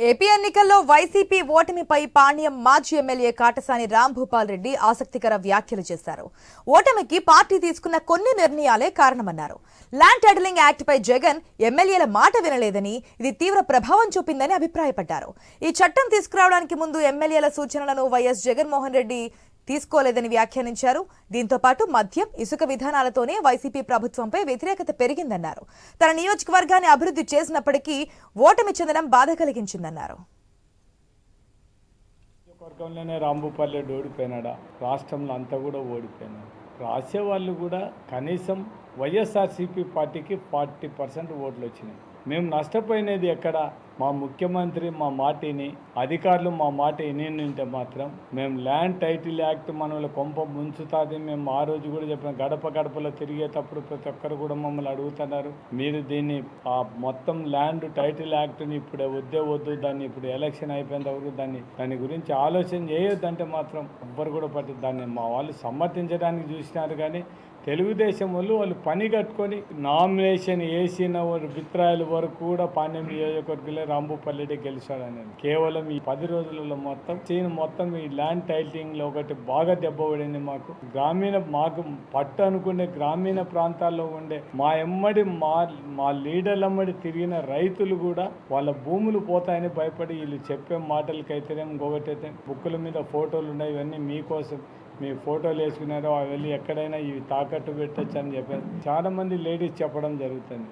AP ఎన్నికల్లో YCP ఓటమిపై Panyam మాజీ MLA Katasani Rambhupal Reddy ఆసక్తికర వ్యాఖ్యలు చేశారు. ఓటమికి పార్టీ తీసుకున్న కొన్ని నిర్ణయాలే కారణమన్నారు. ల్యాండ్ టైటిలింగ్ యాక్ట్ పై జగన్ ఎమ్మెల్యేల మాట వినలేదని ఇది తీవ్ర ప్రభావం చూపిందని అభిప్రాయపడ్డారు. ఈ చట్టం తీసుకురావడానికి ముందు ఎమ్మెల్యేల సూచనలను వైఎస్ జగన్మోహన్ రెడ్డి తీసుకోలేదని వ్యాఖ్యానించారు. దీంతో పాటు మద్యం ఇసుక విధానాలతోనే వైసీపీ ప్రభుత్వంపై వ్యతిరేకత పెరిగిందన్నారు. తన నియోజకవర్గాన్ని అభివృద్ధి చేసినప్పటికీ ఓటమి చెందడం బాధ కలిగించిందన్నారు. నియోజకవర్గంలోనే ఓడిపోయినాడా? రాష్ట్రంలో అంతా కూడా ఓడిపోయినాడు. రాసేవాళ్ళు కూడా కనీసం వైఎస్ఆర్సీపీ పార్టీకి ఫార్టీ పర్సెంట్ ఓట్లు వచ్చినాయి. మేము నష్టపోయినది ఎక్కడ? మా ముఖ్యమంత్రి మా మాటిని అధికారులు మా మాట వినింటే మాత్రం మేము ల్యాండ్ టైటిల్ యాక్ట్ మనల్ని కొంప ముంచుతుంది. మేము ఆ రోజు కూడా చెప్పిన గడప గడపలో తిరిగేటప్పుడు ప్రతి ఒక్కరు కూడా మమ్మల్ని అడుగుతున్నారు. మీరు దీన్ని ఆ మొత్తం ల్యాండ్ టైటిల్ యాక్ట్ని ఇప్పుడు వద్దే వద్దు దాన్ని ఇప్పుడు ఎలక్షన్ అయిపోయేంత వరకు దాన్ని దాని గురించి ఆలోచన చేయొద్దంటే మాత్రం ఎవ్వరు కూడా పట్టి దాన్ని మా వాళ్ళు సమర్థించడానికి చూసినారు కానీ తెలుగుదేశం వాళ్ళు వాళ్ళు పని కట్టుకొని నామినేషన్ వేసిన వారు వరకు కూడా పాండ్యం నియోజకవర్గంలో రాంభూపల్లెడే గెలిచాడని. కేవలం ఈ పది రోజులలో మొత్తం చీన్ మొత్తం ఈ ల్యాండ్ టైటిలింగ్లో ఒకటి బాగా దెబ్బపడింది మాకు. గ్రామీణ మాకు పట్టు అనుకునే గ్రామీణ ప్రాంతాల్లో ఉండే మా ఎమ్మడి మా మా లీడర్లమ్మడి తిరిగిన రైతులు కూడా వాళ్ళ భూములు పోతాయని భయపడి వీళ్ళు చెప్పే మాటలకైతేనే ఇంకొకటి అయితే బుక్కుల మీద ఫోటోలు ఉన్నాయి ఇవన్నీ మీకోసం. మీ ఫోటోలు వేసుకున్నారో అవి వెళ్ళి ఎక్కడైనా ఇవి తాకట్టు పెట్టచ్చు అని చెప్పారు చాలా మంది లేడీస్ చెప్పడం జరుగుతుంది.